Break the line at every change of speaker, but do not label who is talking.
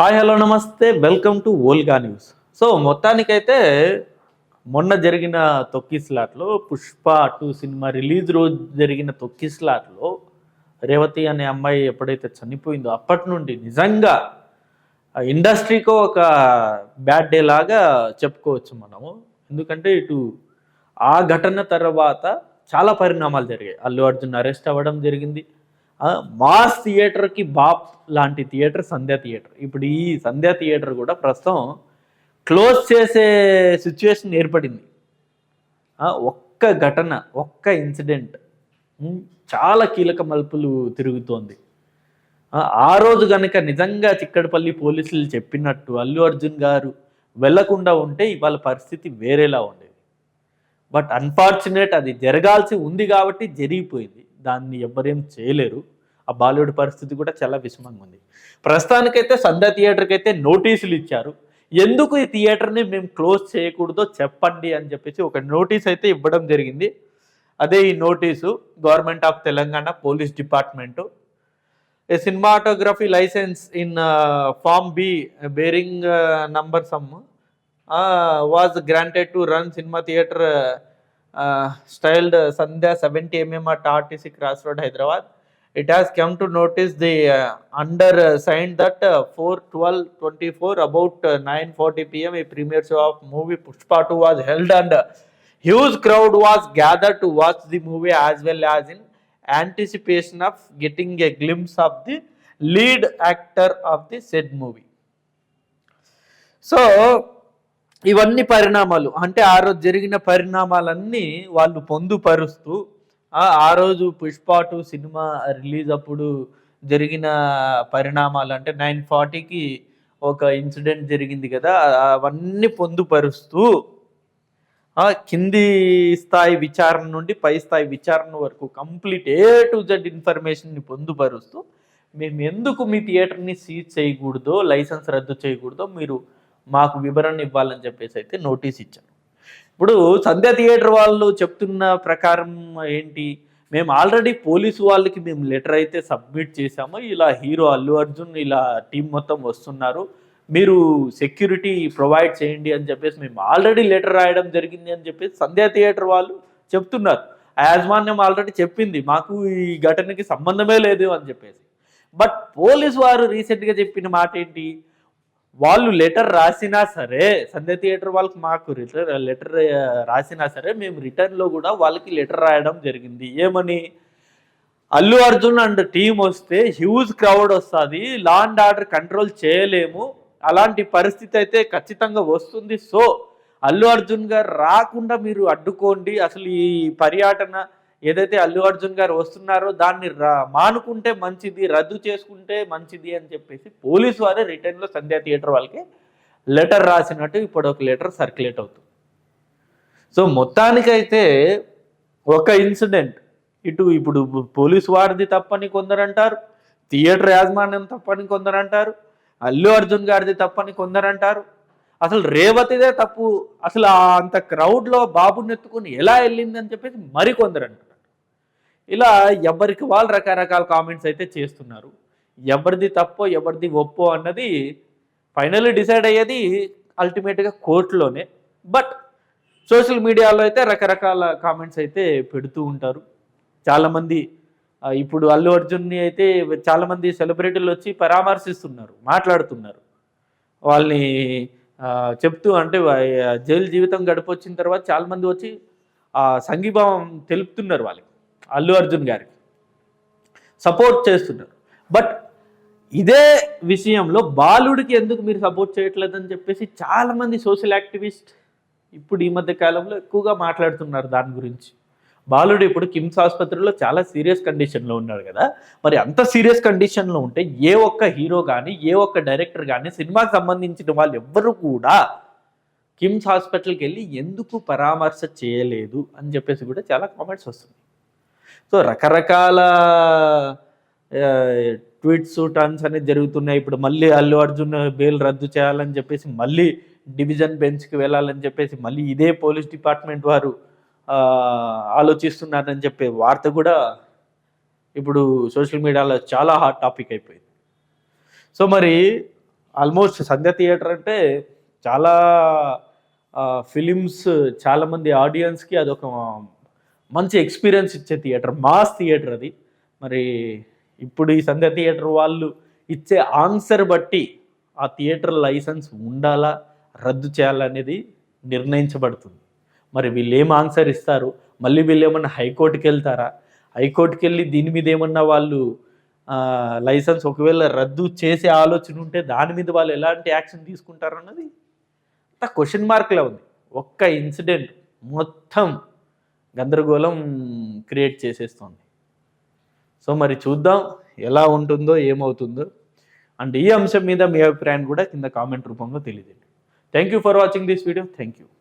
Hi hello నమస్తే. Welcome to Volga news so మొత్తానికైతే మొన్న జరిగిన తొక్కిస్లాట్లో పుష్ప టూ సినిమా రిలీజ్ రోజు జరిగిన తొక్కిస్లాట్లో రేవతి అనే అమ్మాయి ఎప్పుడైతే చనిపోయిందో అప్పటి నుండి నిజంగా ఇండస్ట్రీకో ఒక బ్యాడ్ డే లాగా చెప్పుకోవచ్చు మనము. ఎందుకంటే ఇటు ఆ ఘటన తర్వాత చాలా పరిణామాలు జరిగాయి. అల్లు అర్జున్ అరెస్ట్ అవ్వడం జరిగింది. మాస్ థియేటర్కి బాప్ లాంటి థియేటర్ సంధ్యా థియేటర్. ఇప్పుడు ఈ సంధ్యా థియేటర్ కూడా ప్రస్తుతం క్లోజ్ చేసే సిచ్యువేషన్ ఏర్పడింది. ఒక్క ఘటన ఒక్క ఇన్సిడెంట్ చాలా కీలక మలుపులు తిరుగుతోంది. ఆ, ఆ రోజు కనుక నిజంగా చిక్కడపల్లి పోలీసులు చెప్పినట్టు అల్లు అర్జున్ గారు వెళ్ళకుండా ఉంటే ఇవాళ పరిస్థితి వేరేలా ఉండేది. బట్ అన్ఫార్చునేట్ అది జరగాల్సి ఉంది కాబట్టి జరిగిపోయింది. దాన్ని ఎవ్వరేం చేయలేరు. ఆ బాలీవుడ్ పరిస్థితి కూడా చాలా విషమంగా ఉంది. ప్రస్తుతానికైతే సంధ్యా థియేటర్కి అయితే నోటీసులు ఇచ్చారు. ఎందుకు ఈ థియేటర్ని మేము క్లోజ్ చేయకూడదో చెప్పండి అని చెప్పేసి ఒక నోటీస్ అయితే ఇవ్వడం జరిగింది. అదే ఈ notice government of Telangana police department. a cinematography licence in form B bearing uh, some was granted to run cinema theatre styled sandhya 70 mm at rtc crossroad hyderabad it has come to notice the uh, under signed that uh, 4 12 24 about uh, 9:40 pm a premiere show of movie pushpa 2 was held and uh, huge crowd was gathered to watch the movie as well as in anticipation of getting a glimpse of the lead actor of the said movie. So ఇవన్నీ పరిణామాలు. అంటే ఆ రోజు జరిగిన పరిణామాలన్నీ వాళ్ళు పొందుపరుస్తూ ఆ రోజు పుష్ప టూ సినిమా రిలీజ్ అప్పుడు జరిగిన పరిణామాలు అంటే నైన్ ఫార్టీకి ఒక ఇన్సిడెంట్ జరిగింది కదా అవన్నీ పొందుపరుస్తూ కింది స్థాయి విచారణ నుండి పై స్థాయి విచారణ వరకు కంప్లీట్ ఏ టు జెడ్ ఇన్ఫర్మేషన్ని పొందుపరుస్తూ మేము ఎందుకు మీ థియేటర్ని సీజ్ చేయకూడదో లైసెన్స్ రద్దు చేయకూడదో మీరు మాకు వివరణ ఇవ్వాలని చెప్పేసి అయితే నోటీస్ ఇచ్చారు. ఇప్పుడు సంధ్య థియేటర్ వాళ్ళు చెప్తున్న ప్రకారం ఏంటి? మేము ఆల్రెడీ పోలీసు వాళ్ళకి మేము లెటర్ అయితే సబ్మిట్ చేసాము ఇలా హీరో అల్లు అర్జున్ ఇలా టీం మొత్తం వస్తున్నారు. మీరు సెక్యూరిటీ ప్రొవైడ్ చేయండి అని చెప్పేసి మేము ఆల్రెడీ లెటర్ రాయడం జరిగింది అని చెప్పేసి సంధ్యా థియేటర్ వాళ్ళు చెప్తున్నారు. ఆ యాజమాన్యం ఆల్రెడీ చెప్పింది మాకు ఈ ఘటనకి సంబంధమే లేదు అని చెప్పేసి. బట్ పోలీసు వారు రీసెంట్గా చెప్పిన మాట ఏంటి? వాళ్ళు లెటర్ రాసినా సరే సంధ్య థియేటర్ వాళ్ళకి మాకు రిటర్ లెటర్ రాసినా సరే మేము రిటర్న్లో కూడా వాళ్ళకి లెటర్ రాయడం జరిగింది. ఏమని? అల్లు అర్జున్ అండ్ టీం వస్తే హ్యూజ్ క్రౌడ్ వస్తుంది. లా అండ్ ఆర్డర్ కంట్రోల్ చేయలేము. అలాంటి పరిస్థితి అయితే ఖచ్చితంగా వస్తుంది. సో అల్లు అర్జున్ గారు రాకుండా మీరు అడ్డుకోండి. అసలు ఈ పర్యటన ఏదైతే అల్లు అర్జున్ గారు వస్తున్నారో దాన్ని రా మానుకుంటే మంచిది రద్దు చేసుకుంటే మంచిది అని చెప్పేసి పోలీసు వారే రిటర్న్లో సంధ్యా థియేటర్ వాళ్ళకి లెటర్ రాసినట్టు ఇప్పుడు ఒక లెటర్ సర్క్యులేట్ అవుతుంది. సో మొత్తానికైతే ఒక ఇన్సిడెంట్ ఇటు ఇప్పుడు పోలీసు వారిది తప్పని కొందరు అంటారు థియేటర్ యాజమాన్యం తప్పని కొందరు అంటారు అల్లు అర్జున్ గారిది తప్పని కొందరు అంటారు. అసలు రేవతిదే తప్పు. అసలు ఆ అంత క్రౌడ్లో బాబుని ఎత్తుకుని ఎలా వెళ్ళిందని చెప్పేసి మరికొందరు అంటున్నారు ఇలా ఎవరికి వాళ్ళు రకరకాల కామెంట్స్ అయితే చేస్తున్నారు. ఎవరిది తప్పో ఎవరిది ఒప్పో అన్నది ఫైనల్లీ డిసైడ్ అయ్యేది అల్టిమేట్గా కోర్టులోనే బట్ సోషల్ మీడియాలో అయితే రకరకాల కామెంట్స్ అయితే పెడుతూ ఉంటారు. చాలామంది ఇప్పుడు అల్లు అర్జున్ని అయితే చాలామంది సెలబ్రిటీలు వచ్చి పరామర్శిస్తున్నారు మాట్లాడుతున్నారు. వాళ్ళని చెప్తూ అంటే జైలు జీవితం గడిపొచ్చిన తర్వాత చాలామంది వచ్చి సంఘీభావం తెలుపుతున్నారు వాళ్ళకి. అల్లు అర్జున్ గారికి సపోర్ట్ చేస్తున్నారు. బట్ ఇదే విషయంలో బాలుడికి ఎందుకు మీరు సపోర్ట్ చేయట్లేదని చెప్పేసి చాలామంది సోషల్ యాక్టివిస్ట్ ఇప్పుడు ఈ మధ్య కాలంలో ఎక్కువగా మాట్లాడుతున్నారు దాని గురించి. బాలుడు ఇప్పుడు కిమ్స్ ఆసుపత్రిలో చాలా సీరియస్ కండిషన్లో ఉన్నాడు కదా. మరి అంత సీరియస్ కండిషన్లో ఉంటే ఏ ఒక్క హీరో కానీ ఏ ఒక్క డైరెక్టర్ కానీ సినిమాకి సంబంధించిన వాళ్ళు ఎవ్వరు కూడా కిమ్స్ హాస్పిటల్కి వెళ్ళి ఎందుకు పరామర్శ చేయలేదు అని చెప్పేసి కూడా చాలా కామెంట్స్ వస్తుంది సో రకరకాల ట్వీట్స్ టర్న్స్ అనేది జరుగుతున్నాయి. ఇప్పుడు మళ్ళీ అల్లు అర్జున్ బెయిల్ రద్దు చేయాలని చెప్పేసి మళ్ళీ డివిజన్ బెంచ్కి వెళ్ళాలని చెప్పేసి మళ్ళీ ఇదే పోలీస్ డిపార్ట్మెంట్ వారు ఆలోచిస్తున్నారని చెప్పే వార్త కూడా ఇప్పుడు సోషల్ మీడియాలో చాలా హాట్ టాపిక్ అయిపోయింది. సో మరి ఆల్మోస్ట్ సంధ్య థియేటర్ అంటే చాలా ఫిలిమ్స్ చాలామంది ఆడియన్స్కి అదొక మంచి ఎక్స్పీరియన్స్ ఇచ్చే థియేటర్ మాస్ థియేటర్ అది. మరి ఇప్పుడు ఈ సంధ్య థియేటర్ వాళ్ళు ఇచ్చే ఆన్సర్ బట్టి ఆ థియేటర్ లైసెన్స్ ఉండాలా రద్దు చేయాలనేది నిర్ణయించబడుతుంది. మరి వీళ్ళు ఏం ఆన్సర్ ఇస్తారు? మళ్ళీ వీళ్ళు ఏమన్నా హైకోర్టుకి వెళ్తారా? హైకోర్టుకి వెళ్ళి దీని మీద ఏమన్నా వాళ్ళు లైసెన్స్ ఒకవేళ రద్దు చేసే ఆలోచన ఉంటే దాని మీద వాళ్ళు ఎలాంటి యాక్షన్ తీసుకుంటారన్నది అంత క్వశ్చన్ మార్క్లో ఉంది. ఒక్క ఇన్సిడెంట్ మొత్తం గందరగోళం క్రియేట్ చేసేస్తుంది. సో మరి చూద్దాం ఎలా ఉంటుందో ఏమవుతుందో. అండ్ ఈ అంశం మీద మీ అభిప్రాయాన్ని కూడా కింద కామెంట్ రూపంలో తెలియజేయండి. Thank you for watching this video thank you